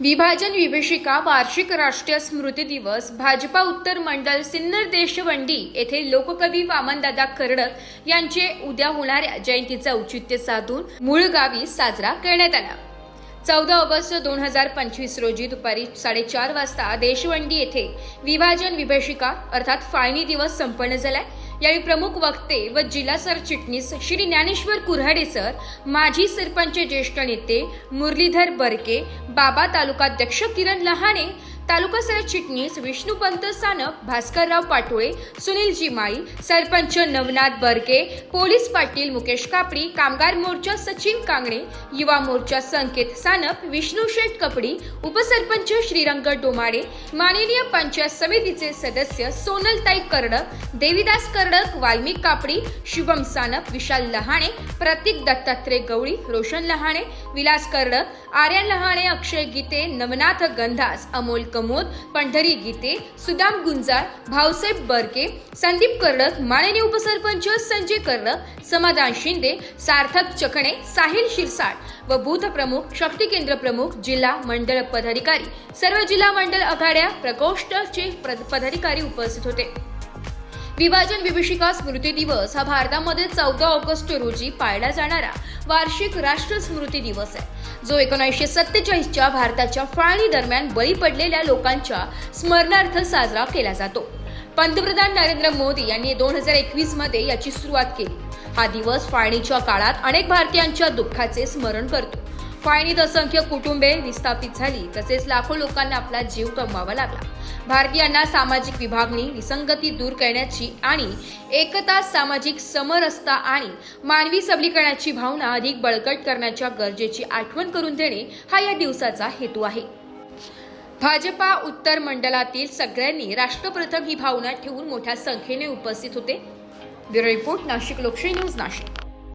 विभाजन विभीषिका वार्षिक राष्ट्रीय स्मृती दिवस भाजपा उत्तर मंडल सिन्नर देशवंडी येथे लोककवी वामनदादा कर्डक यांचे उद्या होणाऱ्या जयंतीचं औचित्य साधून मूळ गावी साजरा करण्यात आला. चौदा ऑगस्ट दोन हजार पंचवीस रोजी दुपारी साडेचार वाजता देशवंडी येथे विभाजन विभीषिका अर्थात फाळणी दिवस संपन्न झालाय. यावेळी प्रमुख वक्ते व जिल्हा सरचिटणीस श्री ज्ञानेश्वर कुऱ्हाडे सर माजी सरपंच ज्येष्ठ नेते मुरलीधर बरके बाबा तालुकाध्यक्ष किरण लहाणे तालुका सरचिटणीस विष्णुपंत सानप भास्करराव पाटोळे सुनीलजी माळी सरपंच नवनाथ बरके पोलीस पाटील मुकेश कापडी कामगार मोर्चा सचिन कांगणे युवा मोर्चा संकेत सानप विष्णू शेठ कपडी उपसरपंच श्रीरंग डोमाडे माननीय पंचायत समितीचे सदस्य सोनलताई कर्डक देविदास कर्डक वाल्मिक कापडी शुभम सानप विशाल लहाणे प्रतीक दत्तात्रय गवळी रोशन लहाणे विलास कर्डक आर्यन लहाणे अक्षय गीते नवनाथ गंधास अमोल कमोद पंढरी गीते सुदाम गुंजार भाऊसाहेब बरके संदीप कर्डक माननीय उपसरपंच संजय कर्डक समाधान शिंदे सार्थक चकणे साहिल शिरसाट व बूथ प्रमुख शक्ती केंद्र प्रमुख जिल्हा मंडळ पदाधिकारी. सर्व जिल्हा मंडळ आघाड्या प्रकोष्ठचे पदाधिकारी उपस्थित होते. विभाजन विभीषिका स्मृती दिवस हा भारतामध्ये चौदा ऑगस्ट रोजी पाळला जाणारा वार्षिक राष्ट्र स्मृती दिवस आहे. जो एकोणीसशे सत्तेचाळीसच्या भारताच्या फाळणी दरम्यान बळी पडलेल्या लोकांच्या स्मरणार्थ साजरा केला जातो. पंतप्रधान नरेंद्र मोदी यांनी दोन हजार एकवीसमध्ये याची सुरुवात केली. हा दिवस फाळणीच्या काळात अनेक भारतीयांच्या दुःखाचे स्मरण करतो. फाळणीत असंख्य कुटुंबे विस्थापित झाली. तसेच लाखो लोकांना आपला जीव गमवावा लागला. भारतीयांना सामाजिक विभागणी विसंगती दूर करण्याची आणि एकता सामाजिक समरसता आणि मानवी सबलीकरणाची भावना अधिक बळकट करण्याच्या गरजेची आठवण करून देणे हा या दिवसाचा हेतू आहे. भाजपा उत्तर मंडलातील सगळ्यांनी राष्ट्रप्रथम ही भावना ठेवून मोठ्या संख्येने उपस्थित होते. ब्युरो रिपोर्ट नाशिक लोकशाही न्यूज नाशिक.